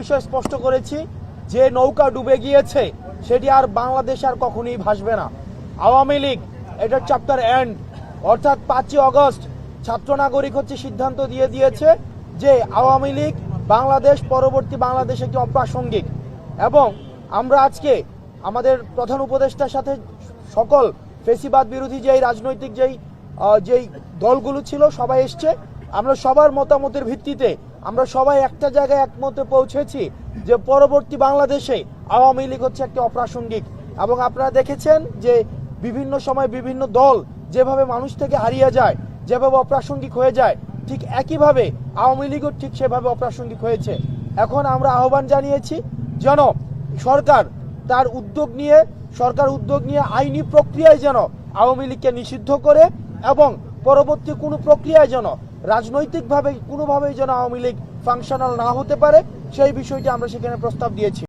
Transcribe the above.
বিষয় স্পষ্ট করেছি, যে নৌকা ডুবে গিয়েছে, সেটি আর বাংলাদেশ আর কখনোই ভাসবে না। আওয়ামী লীগ এটার চ্যাপ্টার এন্ড অর্থাৎ পাঁচই অগস্ট ছাত্র নাগরিক হচ্ছে সিদ্ধান্ত দিয়ে দিয়েছে যে আওয়ামী লীগ বাংলাদেশ, পরবর্তী বাংলাদেশ একটি অপ্রাসঙ্গিক। এবং আমরা আজকে আমাদের প্রধান উপদেষ্টার সাথে সকল ফেসিবাদ বিরোধী যেই রাজনৈতিক যেই যেই দলগুলো ছিল, সবাই এসছে। আমরা সবার মতামতের ভিত্তিতে আমরা সবাই একটা জায়গায় একমতে পৌঁছেছি যে পরবর্তী বাংলাদেশে আওয়ামী লীগ হচ্ছে একটি অপ্রাসঙ্গিক। এবং আপনারা দেখেছেন যে বিভিন্ন সময় বিভিন্ন দল যেভাবে মানুষ থেকে হারিয়ে যায়, যেভাবে অপ্রাসঙ্গিক হয়ে যায়, ঠিক একইভাবে আওয়ামী লীগও ঠিক সেভাবে অপ্রাসঙ্গিক হয়েছে। এখন আমরা আহ্বান জানিয়েছি যেন সরকার তার উদ্যোগ নিয়ে, সরকার উদ্যোগ নিয়ে আইনি প্রক্রিয়ায় যেন আওয়ামী লীগকে নিষিদ্ধ করে এবং পরবর্তী কোনো প্রক্রিয়ায় যেন রাজনৈতিকভাবে কোনোভাবেই যেন আওয়ামী লীগ ফাংশনাল না হতে পারে, সেই বিষয়টি আমরা সেখানে প্রস্তাব দিয়েছি।